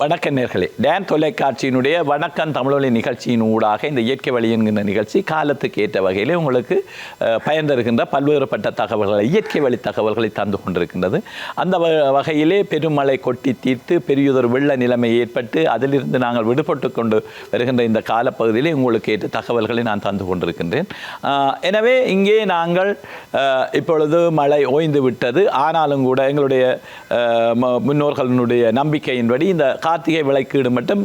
வணக்க நேர்களே டேன் தொலைக்காட்சியினுடைய வணக்கம் தமிழொலி நிகழ்ச்சியின் ஊடாக இந்த இயற்கை வழி என்கின்ற நிகழ்ச்சி காலத்துக்கு ஏற்ற வகையிலே உங்களுக்கு பயன் தருகின்ற பல்வேறுபட்ட தகவல்களை இயற்கை வழி தகவல்களை தந்து கொண்டிருக்கின்றது. அந்த வ- வகையிலே பெருமழை கொட்டி தீர்த்து பெரியதொரு வெள்ள நிலைமை ஏற்பட்டு அதிலிருந்து நாங்கள் விடுபட்டு கொண்டு வருகின்ற இந்த காலப்பகுதியிலே உங்களுக்கு ஏற்ற தகவல்களை நான் தந்து கொண்டிருக்கின்றேன். எனவே இங்கே நாங்கள் இப்பொழுது மழை ஓய்ந்து விட்டது. ஆனாலும் கூட எங்களுடைய ம- முன்னோர்களினுடைய நம்பிக்கையின்படி இந்த கார்த்திகை விளக்கீடு மட்டும்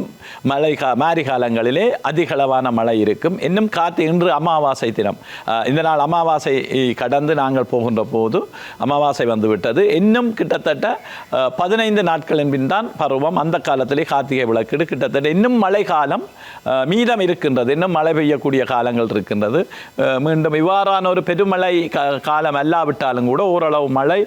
மழை கா மாரி காலங்களிலே அதிகளவான மழை இருக்கும். இன்னும் கார்த்தி இன்று அமாவாசை தினம். இந்த நாள் அமாவாசை கடந்து நாங்கள் போகின்ற போது அமாவாசை வந்துவிட்டது. இன்னும் கிட்டத்தட்ட பதினைந்து நாட்களின் பின் தான் பருவம். அந்த காலத்திலே கார்த்திகை விளக்கீடு கிட்டத்தட்ட இன்னும் மழை காலம் மீதம் இருக்கின்றது. இன்னும் மழை பெய்யக்கூடிய காலங்கள் இருக்கின்றது. மீண்டும் இவ்வாறான ஒரு பெருமழை காலம் அல்லாவிட்டாலும் கூட ஓரளவு மழை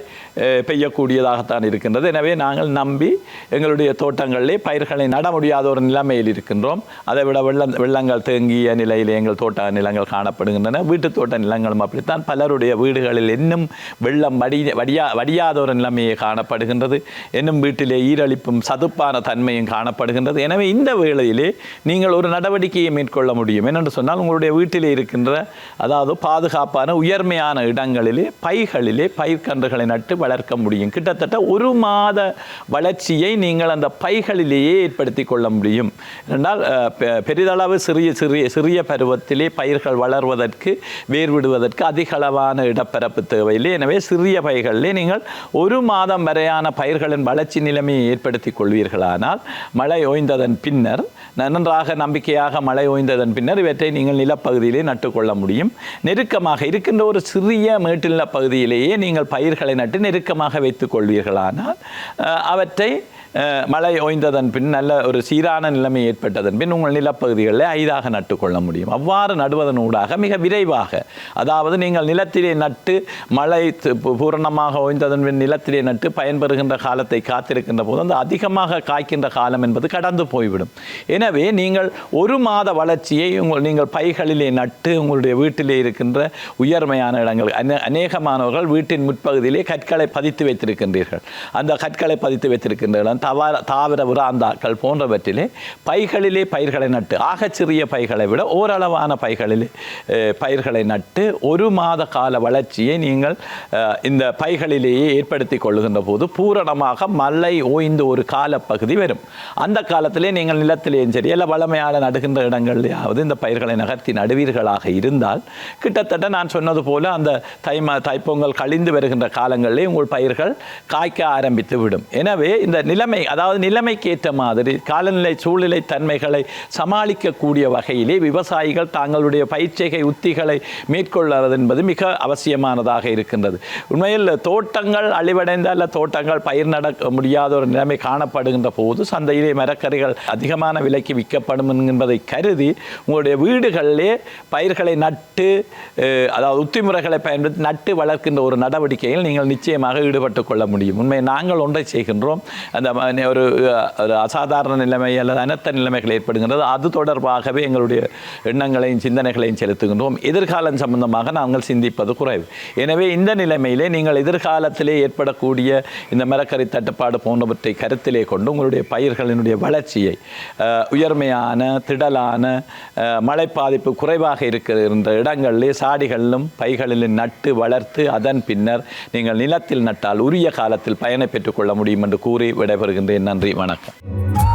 பெய்யக்கூடியதாகத்தான் இருக்கின்றது. எனவே நாங்கள் நம்பி எங்களுடைய தோட்டங்களில் பயிர்களை நட முடியாத ஒரு நிலைமையில் இருக்கின்றோம். அதை விட வெள்ளம் வெள்ளங்கள் தேங்கிய நிலையில் எங்கள் தோட்ட நிலங்கள் காணப்படுகின்றன. வீட்டு தோட்ட நிலங்களும் அப்படித்தான். பலருடைய வீடுகளில் இன்னும் வெள்ளம் வடி வடியா வடியாத ஒரு நிலைமையே காணப்படுகின்றது. இன்னும் வீட்டிலே ஈரழிப்பும் சதுப்பான தன்மையும் காணப்படுகின்றது. எனவே இந்த வேளையிலே நீங்கள் ஒரு நடவடிக்கையை மேற்கொள்ள முடியும். என்னென்று சொன்னால் உங்களுடைய வீட்டிலே இருக்கின்ற அதாவது பாதுகாப்பான உயர்மையான இடங்களிலே பைகளிலே பயிர்கன்றுகளை நட்டு வளர்க்க முடியும். கிட்டத்தட்ட ஒரு மாத வளர்ச்சியை நீங்கள் அந்த பைகளிலேயே ஏற்படுத்தி கொள்ள முடியும். என்றால் பெரிதளவு சிறிய சிறிய சிறிய பருவத்திலே பயிர்கள் வளர்வதற்கு வேர் விடுவதற்கு அதிக அளவான இடப்பரப்பு தேவையில்லை. எனவே சிறிய பயிர்களிலே நீங்கள் ஒரு மாதம் வரையான பயிர்களின் வளர்ச்சி நிலைமையை ஏற்படுத்தி கொள்வீர்களானால் மழை ஓய்ந்ததன் பின்னர் நன்றாக நம்பிக்கையாக மழை ஓய்ந்ததன் பின்னர் இவற்றை நீங்கள் நிலப்பகுதியிலே நட்டுக்கொள்ள முடியும். நெருக்கமாக இருக்கின்ற ஒரு சிறிய மேட்டில் பகுதியிலேயே நீங்கள் பயிர்களை நட்டு நெருக்கமாக வைத்துக் கொள்வீர்களானால் அவற்றை மழை ஓய்ந்த ஓய்ந்ததன் பின் நல்ல ஒரு சீரான நிலைமை ஏற்பட்டதன் பின் உங்கள் நிலப்பகுதிகளில் ஐதாக நட்டுக்கொள்ள முடியும். அவ்வாறு நடுவதன் ஊடாக மிக விரைவாக அதாவது நீங்கள் நிலத்திலே நட்டு மழை பூரணமாக ஓய்ந்ததன் பின் நிலத்திலே நட்டு பயன்பெறுகின்ற காலத்தை காத்திருக்கின்ற போது அந்த அதிகமாக காய்க்கின்ற காலம் என்பது கடந்து போய்விடும். எனவே நீங்கள் ஒரு மாத வளர்ச்சியை உங்கள் நீங்கள் பைகளிலே நட்டு உங்களுடைய வீட்டிலே இருக்கின்ற உயர்மையான இடங்கள் அநே அநேகமானவர்கள் வீட்டின் முற்பகுதியிலே கற்களை பதித்து வைத்திருக்கின்றீர்கள். அந்த கற்களை பதித்து வைத்திருக்கின்ற இடம் தவற தாவர விராந்தாக்கள் போன்றவற்றிலே பைகளிலே பயிர்களை நட்டு ஆகச் சிறிய பைகளை விட ஓரளவான பைகளிலே பயிர்களை நட்டு ஒரு மாத கால வளர்ச்சியை நீங்கள் இந்த பைகளிலேயே ஏற்படுத்தி கொள்ளுகின்ற போது பூரணமாக மலை ஓய்ந்து ஒரு காலப்பகுதி வரும். அந்த காலத்திலே நீங்கள் நிலத்திலேயும் சரி அல்ல வளமையால் நடுகின்ற இடங்கள்லையாவது இந்த பயிர்களை நகர்த்தி நடுவீர்களாக இருந்தால் கிட்டத்தட்ட நான் சொன்னது போல அந்த தைம தைப்பொங்கல் கழிந்து வருகின்ற காலங்களிலே உங்கள் பயிர்கள் காய்க்க ஆரம்பித்து விடும். எனவே இந்த நிலைமை அதாவது நிலைமைக்கு ஏற்ற மாதிரி காலநிலை சூழ்நிலை தன்மைகளை சமாளிக்கக்கூடிய வகையிலே விவசாயிகள் தாங்களுடைய பயிற்சிகை உத்திகளை மேற்கொள்வது என்பது மிக அவசியமானதாக இருக்கின்றது. உண்மையில் தோட்டங்கள் அழிவடைந்த அல்ல தோட்டங்கள் பயிர் நட முடியாத ஒரு நிலைமை காணப்படுகின்ற போது சந்தையிலே மரக்கறிகள் அதிகமான விலைக்கு விற்கப்படும் என்பதை கருதி உங்களுடைய வீடுகளிலே பயிர்களை நட்டு அதாவது உத்திமுறைகளை பயன்படுத்தி நட்டு வளர்க்கின்ற ஒரு நடவடிக்கையில் நீங்கள் நிச்சயமாக ஈடுபட்டு கொள்ள முடியும். உண்மை நாங்கள் ஒன்றை செய்கின்றோம். அந்த ஒரு ஒரு அசாதாரண நிலைமை அல்லது அனர்த்த நிலைமைகள் ஏற்படுகின்றது. அது தொடர்பாகவே எங்களுடைய எண்ணங்களையும் சிந்தனைகளையும் செலுத்துகின்றோம். எதிர்காலம் சம்பந்தமாக நாங்கள் சிந்திப்பது குறைவு. எனவே இந்த நிலைமையிலே நீங்கள் எதிர்காலத்திலே ஏற்படக்கூடிய இந்த மரக்கறி தட்டுப்பாடு போன்றவற்றை கருத்திலே கொண்டு உங்களுடைய பயிர்களினுடைய வளர்ச்சியை உயர்மையான திடலான மழை பாதிப்பு குறைவாக இருக்கின்ற இடங்களிலே சாடிகளிலும் பைகளிலும் நட்டு வளர்த்து அதன் பின்னர் நீங்கள் நிலத்தில் நட்டால் உரிய காலத்தில் பயனை பெற்றுக்கொள்ள முடியும் என்று கூறி விடைபெறுகின்றேன். நன்றி. வணக்கம். Bye.